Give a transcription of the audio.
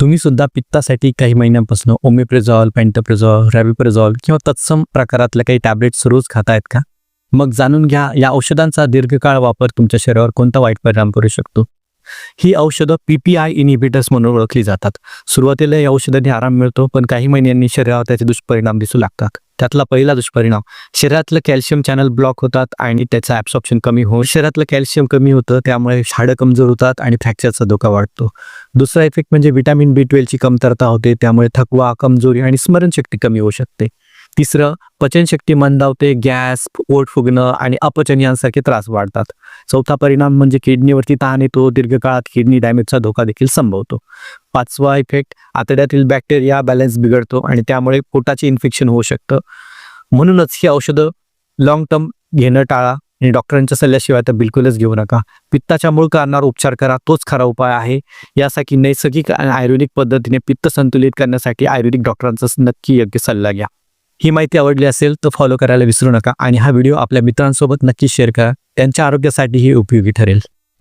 तुम्ही सुद्धा पित्तासाठी काही महिन्यांपासून ओमेप्रेझॉल पॅन्टप्रेझॉल रॅबिप्रेझॉल किंवा तत्सम प्रकारातल्या काही टॅबलेट्स रोज खातायत का? मग जाणून घ्या या औषधांचा दीर्घकाळ वापर तुमच्या शरीरावर कोणता वाईट परिणाम करू शकतो? ही औषधं पी पी आय इनिबिटर्स म्हणून ओळखली जातात. सुरुवातीला या औषधांनी आराम मिळतो पण काही महिन्यांनी शरीरावर त्याचे दुष्परिणाम दिसू लागतात. त्यातला पहिला दुष्परिणाम शरीरातलं कॅल्शियम चॅनल ब्लॉक होतात आणि त्याचं ॲब्सॉप्शन कमी होऊन शरीरातलं कॅल्शियम कमी होतं त्यामुळे हाडं कमजोर होतात आणि फ्रॅक्चरचा धोका वाढतो. दुसरा इफेक्ट म्हणजे व्हिटॅमिन बी ट्वेल्वची कमतरता होते त्यामुळे थकवा कमजोरी आणि स्मरणशक्ती कमी होऊ शकते. तिसरं पचनशक्ती मंदावते गॅस पोट फुगणं आणि अपचन यांसारखे त्रास वाढतात. चौथा परिणाम म्हणजे किडनीवरती ताण येतो दीर्घकाळात किडनी डॅमेजचा धोका देखील संभवतो. पाचवा इफेक्ट आतड्यातील बॅक्टेरिया बॅलन्स बिघडतो आणि त्यामुळे पोटाचे इन्फेक्शन होऊ शकतं. म्हणूनच ही औषधं लॉंग टर्म घेणं टाळा आणि डॉक्टरांच्या सल्ल्याशिवाय तर बिलकुलच घेऊ नका. पित्ताच्या मूळ कारणावर उपचार करा तोच खरा उपाय आहे. यासाठी नैसर्गिक आणि आयुर्वेदिक पद्धतीने पित्त संतुलित करण्यासाठी आयुर्वेदिक डॉक्टरांचा नक्की योग्य सल्ला घ्या. ही माहिती आवडली असेल तर फॉलो करायला विसरू नका आणि हा व्हिडिओ आपल्या मित्रांसोबत नक्की शेअर करा. त्यांच्या आरोग्यासाठीही उपयोगी ठरेल.